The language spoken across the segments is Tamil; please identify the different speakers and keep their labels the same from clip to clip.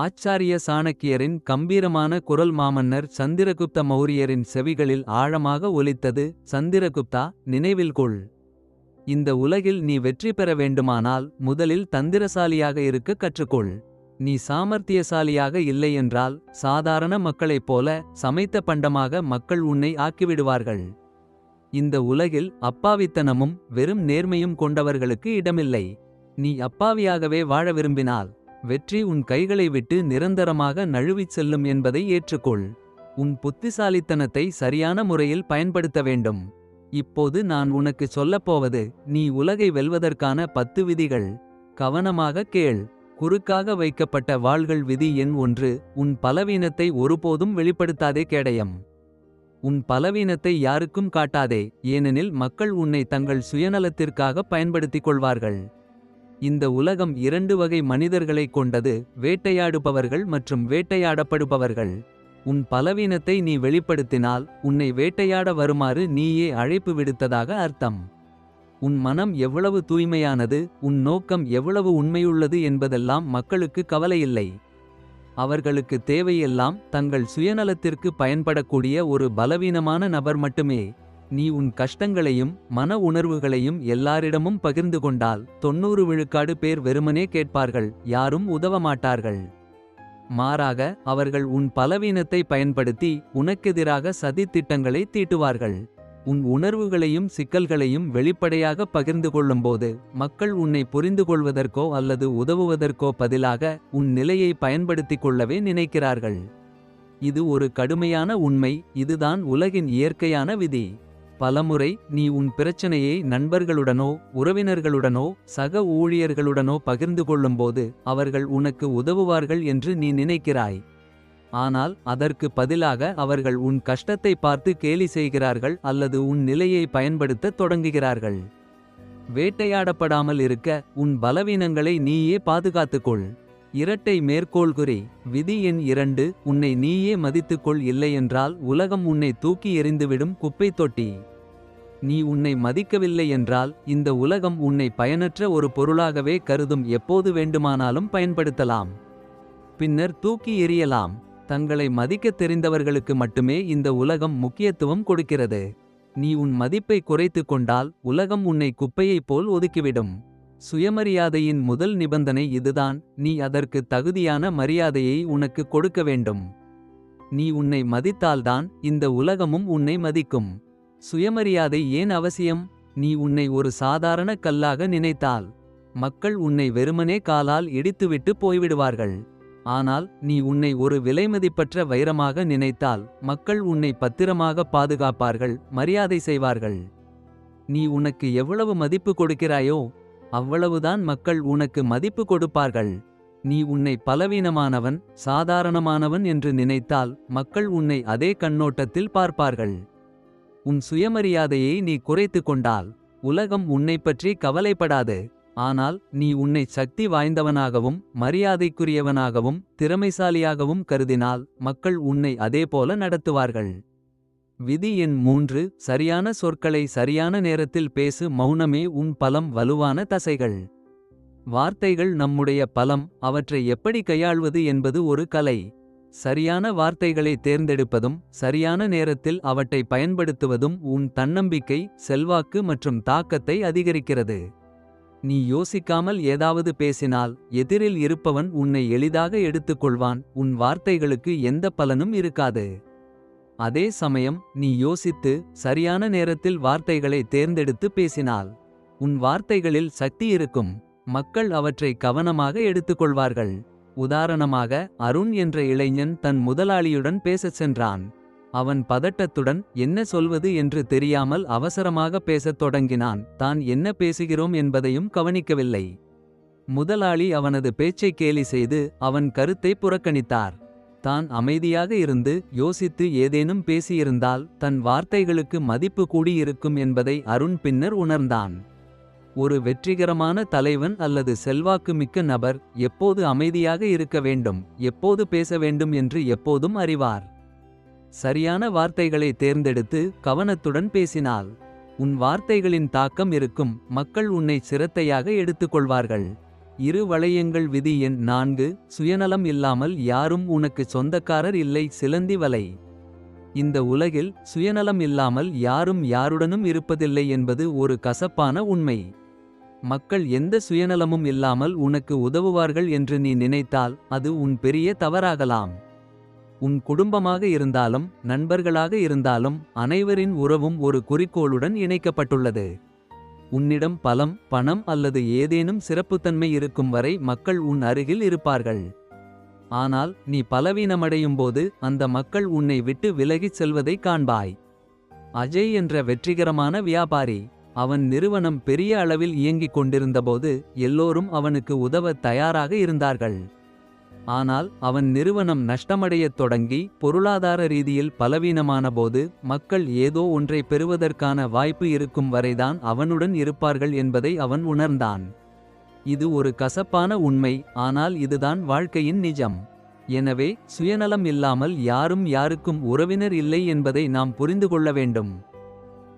Speaker 1: ஆச்சாரிய சாணக்கியரின் கம்பீரமான குரல் மாமன்னர் சந்திரகுப்த மௌரியரின் செவிகளில் ஆழமாக ஒலித்தது சந்திரகுப்தா நினைவில் கொள். இந்த உலகில் நீ வெற்றி பெற வேண்டுமானால் முதலில் தந்திரசாலியாக இருக்க கற்றுக்கொள். நீ சாமர்த்தியசாலியாக இல்லையென்றால் சாதாரண மக்களைப் போல சமைத்த பண்டமாக மக்கள் உன்னை ஆக்கிவிடுவார்கள். இந்த உலகில் அப்பாவித்தனமும் வெறும் நேர்மையும் கொண்டவர்களுக்கு இடமில்லை. நீ அப்பாவியாகவே வாழ விரும்பினால் வெற்றி உன் கைகளை விட்டு நிரந்தரமாக நழுவிச் செல்லும் என்பதை ஏற்றுக்கொள். உன் புத்திசாலித்தனத்தை சரியான முறையில் பயன்படுத்த வேண்டும். இப்போது நான் உனக்கு சொல்லப்போவது நீ உலகை வெல்வதற்கான பத்து விதிகள். கவனமாக கேள். குறுக்காக வைக்கப்பட்ட வாள்கள் விதி எண் ஒன்று உன் பலவீனத்தை ஒருபோதும் வெளிப்படுத்தாதே கேடயம். உன் பலவீனத்தை யாருக்கும் காட்டாதே ஏனெனில் மக்கள் உன்னை தங்கள் சுயநலத்திற்காக பயன்படுத்திக் கொள்வார்கள். இந்த உலகம் இரண்டு வகை மனிதர்களைக் கொண்டது வேட்டையாடுபவர்கள் மற்றும் வேட்டையாடப்படுபவர்கள். உன் பலவீனத்தை நீ வெளிப்படுத்தினால் உன்னை வேட்டையாட வருமாறு நீயே அழைப்பு விடுத்ததாக அர்த்தம். உன் மனம் எவ்வளவு தூய்மையானது உன் நோக்கம் எவ்வளவு உண்மையுள்ளது என்பதெல்லாம் மக்களுக்கு கவலையில்லை. அவர்களுக்கு தேவையெல்லாம் தங்கள் சுயநலத்திற்கு பயன்படக்கூடிய ஒரு பலவீனமான நபர் மட்டுமே. நீ உன் கஷ்டங்களையும் மன உணர்வுகளையும் எல்லாரிடமும் பகிர்ந்து கொண்டால் தொன்னூறு விழுக்காடு பேர் வெறுமனே கேட்பார்கள் யாரும் உதவ மாட்டார்கள் மாறாக அவர்கள் உன் பலவீனத்தை பயன்படுத்தி உனக்கெதிராக சதித்திட்டங்களை தீட்டுவார்கள். உன் உணர்வுகளையும் சிக்கல்களையும் வெளிப்படையாக பகிர்ந்து கொள்ளும்போது மக்கள் உன்னை புரிந்து கொள்வதற்கோ அல்லது உதவுவதற்கோ பதிலாக உன் நிலையை பயன்படுத்திக் கொள்ளவே நினைக்கிறார்கள். இது ஒரு கடுமையான உண்மை இதுதான் உலகின் இயற்கையான விதி. பலமுறை நீ உன் பிரச்சனையை நண்பர்களுடனோ உறவினர்களுடனோ சக ஊழியர்களுடனோ பகிர்ந்து கொள்ளும்போது அவர்கள் உனக்கு உதவுவார்கள் என்று நீ நினைக்கிறாய். ஆனால் அதற்கு பதிலாக அவர்கள் உன் கஷ்டத்தை பார்த்து கேலி செய்கிறார்கள் அல்லது உன் நிலையை பயன்படுத்தத் தொடங்குகிறார்கள். வேட்டையாடப்படாமல் இருக்க உன் பலவீனங்களை நீயே பாதுகாத்துக்கொள் இரட்டை மேற்கோள்குறி விதி எண் இரண்டு உன்னை நீயே மதித்துக்கொள் இல்லையென்றால் உலகம் உன்னை தூக்கி எறிந்துவிடும் குப்பை தொட்டி. நீ உன்னை மதிக்கவில்லை என்றால் இந்த உலகம் உன்னை பயனற்ற ஒரு பொருளாகவே கருதும் எப்போது வேண்டுமானாலும் பயன்படுத்தலாம். பின்னர் தூக்கி எறியலாம். தங்களை மதிக்கத் தெரிந்தவர்களுக்கு மட்டுமே இந்த உலகம் முக்கியத்துவம் கொடுக்கிறது. நீ உன் மதிப்பை குறைத்துக் கொண்டால் உலகம் உன்னை குப்பையைப் போல் ஒதுக்கிவிடும். சுயமரியாதையின் முதல் நிபந்தனை இதுதான். நீ அதற்கு தகுதியான மரியாதையை உனக்கு கொடுக்க வேண்டும். நீ உன்னை மதித்தால்தான் இந்த உலகமும் உன்னை மதிக்கும். சுயமரியாதை ஏன் அவசியம்? நீ உன்னை ஒரு சாதாரண கல்லாக நினைத்தால். மக்கள் உன்னை வெறுமனே காலால் இடித்துவிட்டு போய்விடுவார்கள். ஆனால் நீ உன்னை ஒரு விலைமதிப்பற்ற வைரமாக நினைத்தால் மக்கள் உன்னை பத்திரமாக பாதுகாப்பார்கள் மரியாதை செய்வார்கள். நீ உனக்கு எவ்வளவு மதிப்பு கொடுக்கிறாயோ அவ்வளவுதான் மக்கள் உனக்கு மதிப்பு கொடுப்பார்கள். நீ உன்னை பலவீனமானவன் சாதாரணமானவன் என்று நினைத்தால் மக்கள் உன்னை அதே கண்ணோட்டத்தில் பார்ப்பார்கள். உன் சுயமரியாதையை நீ குறைத்து கொண்டால் உலகம் உன்னை பற்றி கவலைப்படாது. ஆனால் நீ உன்னை சக்தி வாய்ந்தவனாகவும் மரியாதைக்குரியவனாகவும் திறமைசாலியாகவும் கருதினால் மக்கள் உன்னை அதேபோல நடத்துவார்கள். விதி எண் மூன்று சரியான சொற்களை சரியான நேரத்தில் பேசு மௌனமே உன் பலம் வலுவான தசைகள். வார்த்தைகள் நம்முடைய பலம் அவற்றை எப்படி கையாள்வது என்பது ஒரு கலை. சரியான வார்த்தைகளை தேர்ந்தெடுப்பதும் சரியான நேரத்தில் அவற்றை பயன்படுத்துவதும் உன் தன்னம்பிக்கை செல்வாக்கு மற்றும் தாக்கத்தை அதிகரிக்கிறது. நீ யோசிக்காமல் ஏதாவது பேசினால் எதிரில் இருப்பவன் உன்னை எளிதாக எடுத்துக்கொள்வான் உன் வார்த்தைகளுக்கு எந்த பலனும் இருக்காது. அதே சமயம் நீ யோசித்து சரியான நேரத்தில் வார்த்தைகளை தேர்ந்தெடுத்து பேசினால் உன் வார்த்தைகளில் சக்தி இருக்கும். மக்கள் அவற்றை கவனமாக எடுத்துக்கொள்வார்கள். உதாரணமாக அருண் என்ற இளைஞன் தன் முதலாளியுடன் பேசச் சென்றான். அவன் பதட்டத்துடன் என்ன சொல்வது? என்று தெரியாமல் அவசரமாக பேசத் தொடங்கினான். தான் என்ன பேசுகிறோம்? என்பதையும் கவனிக்கவில்லை. முதலாளி அவனது பேச்சை கேலி செய்து அவன் கருத்தை புறக்கணித்தார். தான் அமைதியாக இருந்து யோசித்து ஏதேனும் பேசியிருந்தால் தன் வார்த்தைகளுக்கு மதிப்பு கூடியிருக்கும் என்பதை அருண் பின்னர் உணர்ந்தான். ஒரு வெற்றிகரமான தலைவன் அல்லது செல்வாக்குமிக்க நபர் எப்போது அமைதியாக இருக்க வேண்டும் எப்போது பேச வேண்டும் என்று எப்போதும் அறிவார். சரியான வார்த்தைகளை தேர்ந்தெடுத்து கவனத்துடன் பேசினால் உன் வார்த்தைகளின் தாக்கம் இருக்கும் மக்கள் உன்னை சிரத்தையாக எடுத்துக்கொள்வார்கள். இரு வளையங்கள் விதி எண் நான்கு சுயநலம் இல்லாமல் யாரும் உனக்கு சொந்தக்காரர் இல்லை சிலந்தி வலை. இந்த உலகில் சுயநலம் இல்லாமல் யாரும் யாருடனும் இருப்பதில்லை என்பது ஒரு கசப்பான உண்மை. மக்கள் எந்த சுயநலமும் இல்லாமல் உனக்கு உதவுவார்கள் என்று நீ நினைத்தால் அது உன் பெரிய தவறாகலாம். உன் குடும்பமாக இருந்தாலும் நண்பர்களாக இருந்தாலும் அனைவரின் உறவும் ஒரு குறிக்கோளுடன் இணைக்கப்பட்டுள்ளது. உன்னிடம் பலம் பணம் அல்லது ஏதேனும் சிறப்புத்தன்மை இருக்கும் வரை மக்கள் உன் அருகில் இருப்பார்கள். ஆனால் நீ பலவீனமடையும்போது அந்த மக்கள் உன்னை விட்டு விலகிச் செல்வதைக் காண்பாய். அஜய் என்ற வெற்றிகரமான வியாபாரி அவன் நிறுவனம் பெரிய அளவில் இயங்கிக் கொண்டிருந்தபோது எல்லோரும் அவனுக்கு உதவ தயாராக இருந்தார்கள். ஆனால் அவன் நிறுவனம் நஷ்டமடையத் தொடங்கி பொருளாதார ரீதியில் பலவீனமானபோது மக்கள் ஏதோ ஒன்றை பெறுவதற்கான வாய்ப்பு இருக்கும் வரைதான் அவனுடன் இருப்பார்கள் என்பதை அவன் உணர்ந்தான். இது ஒரு கசப்பான உண்மை ஆனால் இதுதான் வாழ்க்கையின் நிஜம். எனவே சுயநலம் இல்லாமல் யாரும் யாருக்கும் உறவினர் இல்லை என்பதை நாம் புரிந்து கொள்ள வேண்டும்.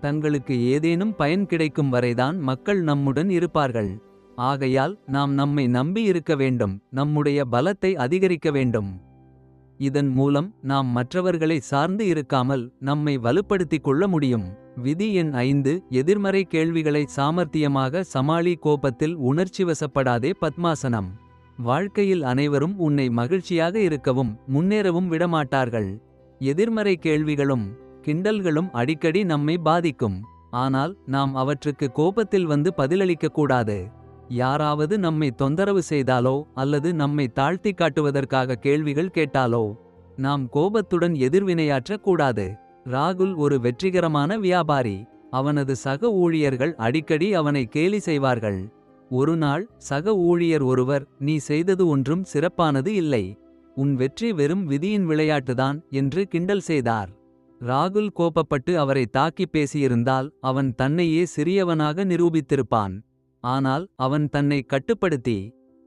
Speaker 1: தங்களுக்கு ஏதேனும் பயன் கிடைக்கும் வரைதான் மக்கள் நம்முடன் இருப்பார்கள். ஆகையால் நாம் நம்மை நம்பி இருக்க வேண்டும் நம்முடைய பலத்தை அதிகரிக்க வேண்டும். இதன் மூலம் நாம் மற்றவர்களை சார்ந்து இருக்காமல் நம்மை வலுப்படுத்திக் கொள்ள முடியும். விதி எண் ஐந்து எதிர்மறை கேள்விகளை சாமர்த்தியமாக சமாளி கோபத்தில் உணர்ச்சிவசப்படாதே பத்மாசனம். வாழ்க்கையில் அனைவரும் உன்னை மகிழ்ச்சியாக இருக்கவும் முன்னேறவும் விடமாட்டார்கள். எதிர்மறை கேள்விகளும் கிண்டல்களும் அடிக்கடி நம்மை பாதிக்கும். ஆனால் நாம் அவற்றுக்கு கோபத்தில் வந்து பதிலளிக்கக் கூடாது. யாராவது நம்மை தொந்தரவு செய்தாலோ அல்லது நம்மை தாழ்த்தி காட்டுவதற்காக கேள்விகள் கேட்டாலோ நாம் கோபத்துடன் எதிர்வினையாற்றக் கூடாது. ராகுல் ஒரு வெற்றிகரமான வியாபாரி. அவனது சக ஊழியர்கள் அடிக்கடி அவனை கேலி செய்வார்கள். ஒருநாள் சக ஊழியர் ஒருவர் நீ செய்தது ஒன்றும் சிறப்பானது இல்லை. உன் வெற்றி வெறும் விதியின் விளையாட்டுதான் என்று கிண்டல் செய்தார். ராகுல் கோபப்பட்டு அவரை தாக்கிப் பேசியிருந்தால் அவன் தன்னையே சிறியவனாக நிரூபித்திருப்பான். ஆனால் அவன் தன்னை கட்டுப்படுத்தி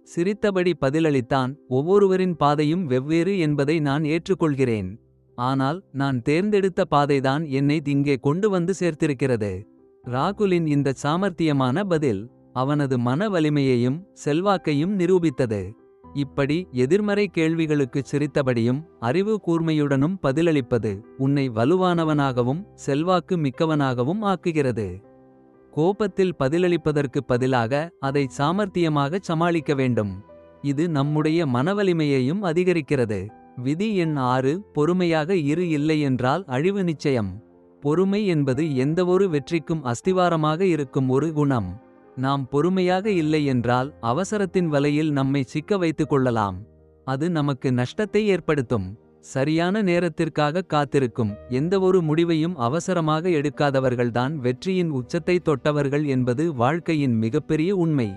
Speaker 1: சிரித்தபடி பதிலளித்தான் ஒவ்வொருவரின் பாதையும் வெவ்வேறு என்பதை நான் ஏற்றுக்கொள்கிறேன். ஆனால் நான் தேர்ந்தெடுத்த பாதைதான் என்னை இங்கே கொண்டு வந்து சேர்த்திருக்கிறது. ராகுலின் இந்த சாமர்த்தியமான பதில் அவனது மன வலிமையையும் செல்வாக்கையும் நிரூபித்தது. இப்படி எதிர்மறை கேள்விகளுக்குச் சிரித்தபடியும் அறிவு கூர்மையுடனும் பதிலளிப்பது உன்னை வலுவானவனாகவும் செல்வாக்கு மிக்கவனாகவும் ஆக்குகிறது. கோபத்தில் பதிலளிப்பதற்கு பதிலாக அதை சாமர்த்தியமாகச் சமாளிக்க வேண்டும். இது நம்முடைய மனவலிமையையும் அதிகரிக்கிறது. விதி எண் ஆறு பொறுமையாக இரு இல்லையென்றால் அழிவு நிச்சயம். பொறுமை என்பது எந்தவொரு வெற்றிக்கும் அஸ்திவாரமாக இருக்கும் ஒரு குணம். நாம் பொறுமையாக இல்லை என்றால் அவசரத்தின் வலையில் நம்மை சிக்க வைத்துக் கொள்ளலாம். அது நமக்கு நஷ்டத்தை ஏற்படுத்தும். சரியான நேரத்திற்காக காத்திருக்கும். எந்தவொரு முடிவையும் அவசரமாக எடுக்காதவர்கள்தான் வெற்றியின் உச்சத்தை தொட்டவர்கள் என்பது வாழ்க்கையின் மிகப்பெரிய உண்மை.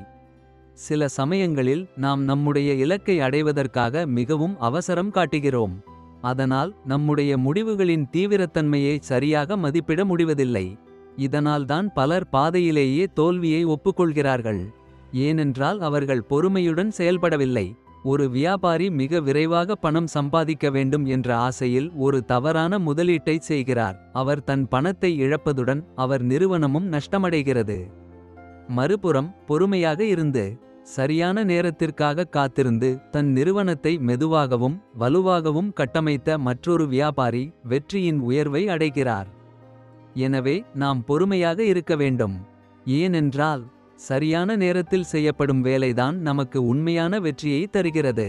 Speaker 1: சில சமயங்களில் நாம் நம்முடைய இலக்கை அடைவதற்காக மிகவும் அவசரம் காட்டுகிறோம். அதனால் நம்முடைய முடிவுகளின் தீவிரத்தன்மையை சரியாக மதிப்பிட முடிவதில்லை. இதனால்தான் பலர் பாதையிலேயே தோல்வியை ஒப்புக்கொள்கிறார்கள். ஏனென்றால் அவர்கள் பொறுமையுடன் செயல்படவில்லை. ஒரு வியாபாரி மிக விரைவாக பணம் சம்பாதிக்க வேண்டும் என்ற ஆசையில் ஒரு தவறான முதலீட்டை செய்கிறார். அவர் தன் பணத்தை இழப்பதுடன் அவர் நிறுவனமும் நஷ்டமடைகிறது. மறுபுறம் பொறுமையாக இருந்து சரியான நேரத்திற்காக காத்திருந்து தன் நிறுவனத்தை மெதுவாகவும் வலுவாகவும் கட்டமைத்த மற்றொரு வியாபாரி வெற்றியின் உயர்வை அடைகிறார். எனவே நாம் பொறுமையாக இருக்க வேண்டும். ஏனென்றால் சரியான நேரத்தில் செய்யப்படும் வேலைதான் நமக்கு உண்மையான வெற்றியை தருகிறது.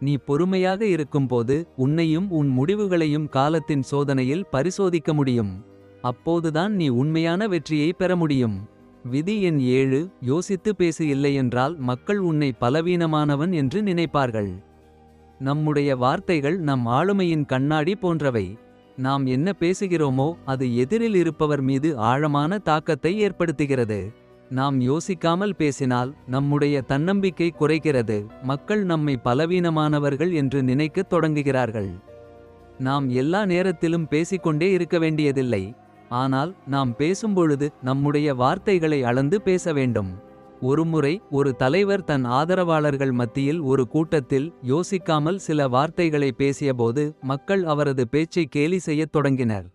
Speaker 1: நீ பொறுமையாக இருக்கும்போது உன்னையும் உன் முடிவுகளையும் காலத்தின் சோதனையில் பரிசோதிக்க முடியும். அப்போதுதான் நீ உண்மையான வெற்றியை பெற முடியும். விதி எண் ஏழு யோசித்து பேசு இல்லையென்றால் மக்கள் உன்னை பலவீனமானவன் என்று நினைப்பார்கள். நம்முடைய வார்த்தைகள் நம் ஆளுமையின் கண்ணாடி போன்றவை. நாம் என்ன பேசுகிறோமோ அது எதிரில் இருப்பவர் மீது ஆழமான தாக்கத்தை ஏற்படுத்துகிறது. நாம் யோசிக்காமல் பேசினால் நம்முடைய தன்னம்பிக்கை குறைகிறது. மக்கள் நம்மை பலவீனமானவர்கள் என்று நினைக்கத் தொடங்குகிறார்கள். நாம் எல்லா நேரத்திலும் பேசிக்கொண்டே இருக்க வேண்டியதில்லை. ஆனால் நாம் பேசும்பொழுது நம்முடைய வார்த்தைகளை அளந்து பேச வேண்டும். ஒருமுறை ஒரு தலைவர் தன் ஆதரவாளர்கள் மத்தியில் ஒரு கூட்டத்தில் யோசிக்காமல் சில வார்த்தைகளை பேசியபோது மக்கள் அவரது பேச்சை கேலி செய்யத் தொடங்கினர்.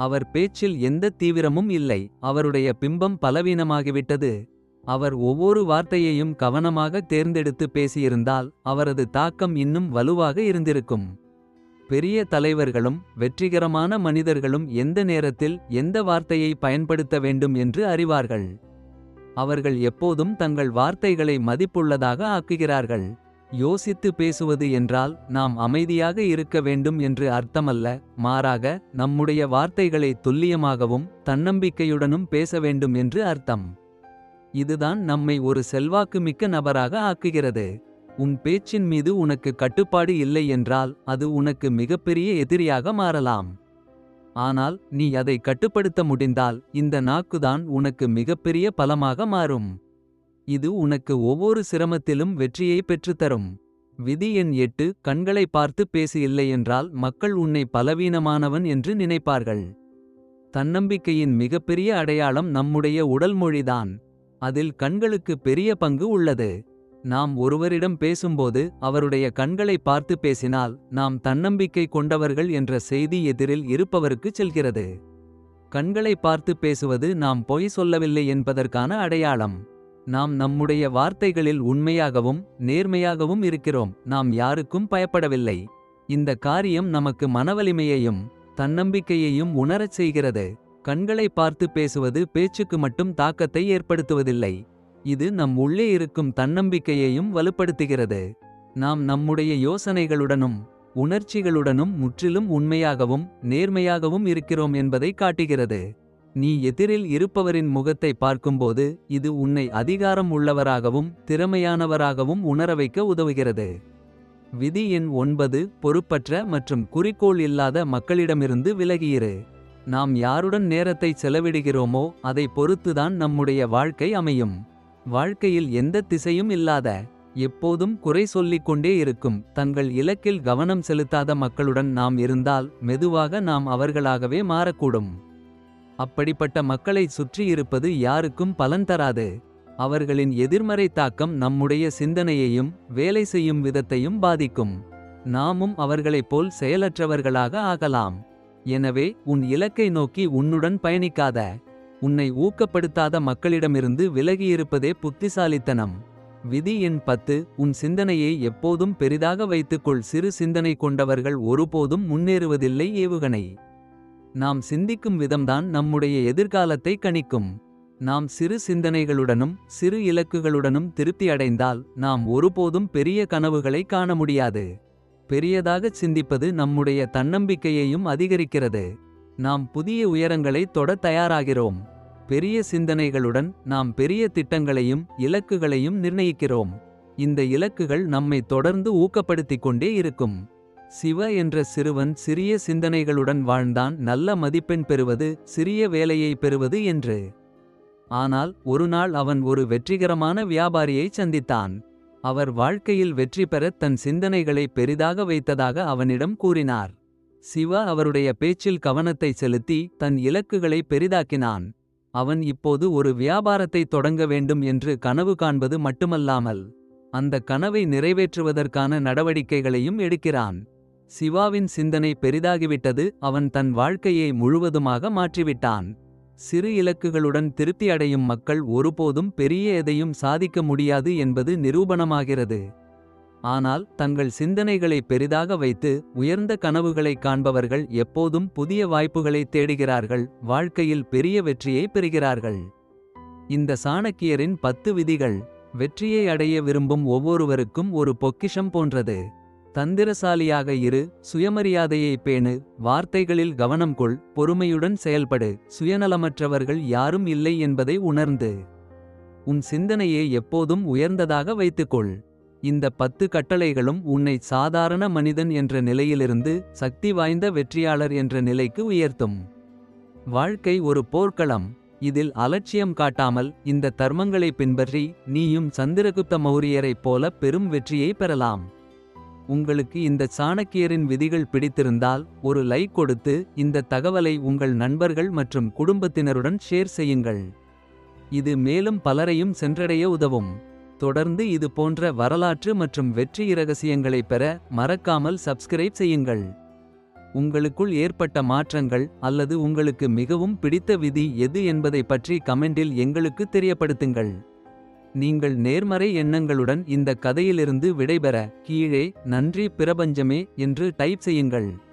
Speaker 1: அவர் பேச்சில் எந்த தீவிரமும் இல்லை அவருடைய பிம்பம் பலவீனமாகிவிட்டது அவர் ஒவ்வொரு வார்த்தையையும் கவனமாக தேர்ந்தெடுத்து பேசியிருந்தால் அவரது தாக்கம் இன்னும் வலுவாக இருந்திருக்கும். பெரிய தலைவர்களும் வெற்றிகரமான மனிதர்களும் எந்த நேரத்தில் எந்த வார்த்தையை பயன்படுத்த வேண்டும் என்று அறிவார்கள். அவர்கள் எப்போதும் தங்கள் வார்த்தைகளை மதிப்புள்ளதாக ஆக்குகிறார்கள். யோசித்து பேசுவது என்றால் நாம் அமைதியாக இருக்க வேண்டும் என்று அர்த்தமல்ல. மாறாக நம்முடைய வார்த்தைகளை துல்லியமாகவும் தன்னம்பிக்கையுடனும் பேச வேண்டும் என்று அர்த்தம். இதுதான் நம்மை ஒரு செல்வாக்குமிக்க நபராக ஆக்குகிறது. உன் பேச்சின் மீது உனக்கு கட்டுப்பாடு இல்லை என்றால் அது உனக்கு மிகப்பெரிய எதிரியாக மாறலாம். ஆனால் நீ அதை கட்டுப்படுத்த முடிந்தால் இந்த நாக்குதான் உனக்கு மிகப்பெரிய பலமாக மாறும். இது உனக்கு ஒவ்வொரு சிரமத்திலும் வெற்றியை பெற்றுத்தரும். விதி எண் எட்டு கண்களை பார்த்து பேசு இல்லையென்றால் மக்கள் உன்னை பலவீனமானவன் என்று நினைப்பார்கள். தன்னம்பிக்கையின் மிகப்பெரிய அடையாளம் நம்முடைய உடல் மொழிதான். அதில் கண்களுக்கு பெரிய பங்கு உள்ளது. நாம் ஒருவரிடம் பேசும்போது அவருடைய கண்களை பார்த்து பேசினால் நாம் தன்னம்பிக்கை கொண்டவர்கள் என்ற செய்தி எதிரில் இருப்பவருக்குச் செல்கிறது. கண்களை பார்த்து பேசுவது நாம் பொய் சொல்லவில்லை என்பதற்கான அடையாளம். நாம் நம்முடைய வார்த்தைகளில் உண்மையாகவும் நேர்மையாகவும் இருக்கிறோம் நாம் யாருக்கும் பயப்படவில்லை. இந்த காரியம் நமக்கு மனவலிமையையும் தன்னம்பிக்கையையும் உணரச் செய்கிறது. கண்களை பார்த்து பேசுவது பேச்சுக்கு மட்டும் தாக்கத்தை ஏற்படுத்துவதில்லை. இது நம் உள்ளே இருக்கும் தன்னம்பிக்கையையும் வலுப்படுத்துகிறது. நாம் நம்முடைய யோசனைகளுடனும் உணர்ச்சிகளுடனும் முற்றிலும் உண்மையாகவும் நேர்மையாகவும் இருக்கிறோம் என்பதை காட்டுகிறது. நீ எதிரில் இருப்பவரின் முகத்தை பார்க்கும்போது இது உன்னை அதிகாரம் உள்ளவராகவும் திறமையானவராகவும் உணரவைக்க உதவுகிறது. விதி எண் ஒன்பது பொறுப்பற்ற மற்றும் குறிக்கோள் இல்லாத மக்களிடமிருந்து விலகியிரு. நாம் யாருடன் நேரத்தை செலவிடுகிறோமோ அதை பொறுத்துதான் நம்முடைய வாழ்க்கை அமையும். வாழ்க்கையில் எந்த திசையும் இல்லாத எப்போதும் குறை சொல்லிக் கொண்டே இருக்கும் தங்கள் இலக்கில் கவனம் செலுத்தாத மக்களுடன் நாம் இருந்தால் மெதுவாக நாம் அவர்களாகவே மாறக்கூடும். அப்படிப்பட்ட மக்களை சுற்றியிருப்பது யாருக்கும் பலன் தராது. அவர்களின் எதிர்மறை தாக்கம் நம்முடைய சிந்தனையையும் வேலை செய்யும் விதத்தையும் பாதிக்கும். நாமும் அவர்களைப் போல் செயலற்றவர்களாக ஆகலாம். எனவே உன் இலக்கை நோக்கி உன்னுடன் பயணிக்காத. உன்னை ஊக்கப்படுத்தாத மக்களிடமிருந்து விலகியிருப்பதே புத்திசாலித்தனம். விதி எண் பத்து உன் சிந்தனையை எப்போதும் பெரிதாக வைத்துக்கொள் சிறு சிந்தனை கொண்டவர்கள் ஒருபோதும் முன்னேறுவதில்லை ஏவுகணை. நாம் சிந்திக்கும் விதம்தான் நம்முடைய எதிர்காலத்தை கணிக்கும். நாம் சிறு சிந்தனைகளுடனும் சிறு இலக்குகளுடனும் திருப்தி அடைந்தால் நாம் ஒருபோதும் பெரிய கனவுகளை காண முடியாது. பெரியதாகச் சிந்திப்பது நம்முடைய தன்னம்பிக்கையையும் அதிகரிக்கிறது. நாம் புதிய உயரங்களை தொடத் தயாராகிறோம். பெரிய சிந்தனைகளுடன் நாம் பெரிய திட்டங்களையும் இலக்குகளையும் நிர்ணயிக்கிறோம். இந்த இலக்குகள் நம்மை தொடர்ந்து ஊக்கப்படுத்திக் கொண்டே இருக்கும். சிவ என்ற சிறுவன் சிறிய சிந்தனைகளுடன் வாழ்ந்தான் நல்ல மதிப்பெண் பெறுவது சிறிய வேலையை பெறுவது என்று. ஆனால் ஒருநாள் அவன் ஒரு வெற்றிகரமான வியாபாரியைச் சந்தித்தான். அவர் வாழ்க்கையில் வெற்றி பெறத் தன் சிந்தனைகளை பெரிதாக வைத்ததாக அவனிடம் கூறினார். சிவ அவருடைய பேச்சில் கவனத்தை செலுத்தி தன் இலக்குகளை பெரிதாக்கினான். அவன் இப்போது ஒரு வியாபாரத்தை தொடங்க வேண்டும் என்று கனவு காண்பது மட்டுமல்லாமல். அந்த கனவை நிறைவேற்றுவதற்கான நடவடிக்கைகளையும் எடுக்கிறான். சிவாவின் சிந்தனை பெரிதாகிவிட்டது அவன் தன் வாழ்க்கையை முழுவதுமாக மாற்றிவிட்டான். சிறு இலக்குகளுடன் திருப்தி அடையும் மக்கள் ஒருபோதும் பெரிய எதையும் சாதிக்க முடியாது என்பது நிரூபணமாகிறது. ஆனால் தங்கள் சிந்தனைகளை பெரிதாக வைத்து உயர்ந்த கனவுகளைக் காண்பவர்கள் எப்போதும் புதிய வாய்ப்புகளை தேடுகிறார்கள் வாழ்க்கையில் பெரிய வெற்றியை பெறுகிறார்கள். இந்த சாணக்கியரின் பத்து விதிகள் வெற்றியை அடைய விரும்பும் ஒவ்வொருவருக்கும் ஒரு பொக்கிஷம் போன்றது. தந்திரசாலியாக இரு சுயமரியாதையை பேணு வார்த்தைகளில் கவனம் கொள் பொறுமையுடன் செயல்படு சுயநலமற்றவர்கள் யாரும் இல்லை என்பதை உணர்ந்து. உன் சிந்தனையை எப்போதும் உயர்ந்ததாக வைத்துக்கொள். இந்த பத்து கட்டளைகளும் உன்னை சாதாரண மனிதன் என்ற நிலையிலிருந்து சக்தி வாய்ந்த வெற்றியாளர் என்ற நிலைக்கு உயர்த்தும். வாழ்க்கை ஒரு போர்க்களம் இதில் அலட்சியம் காட்டாமல் இந்த தர்மங்களை பின்பற்றி நீயும் சந்திரகுப்த மௌரியரைப் போல பெரும் வெற்றியை பெறலாம். உங்களுக்கு இந்த சாணக்கியரின் விதிகள் பிடித்திருந்தால் ஒரு லைக் கொடுத்து இந்த தகவலை உங்கள் நண்பர்கள் மற்றும் குடும்பத்தினருடன் ஷேர் செய்யுங்கள். இது மேலும் பலரையும் சென்றடைய உதவும். தொடர்ந்து இது போன்ற வரலாற்று மற்றும் வெற்றி இரகசியங்களை பெற மறக்காமல் சப்ஸ்கிரைப் செய்யுங்கள். உங்களுக்குள் ஏற்பட்ட மாற்றங்கள் அல்லது உங்களுக்கு மிகவும் பிடித்த விதி எது என்பதை பற்றி கமெண்டில் எங்களுக்கு தெரியப்படுத்துங்கள். நீங்கள் நேர்மறை எண்ணங்களுடன் இந்த கதையிலிருந்து விடைபெற கீழே நன்றி பிரபஞ்சமே என்று டைப் செய்யுங்கள்.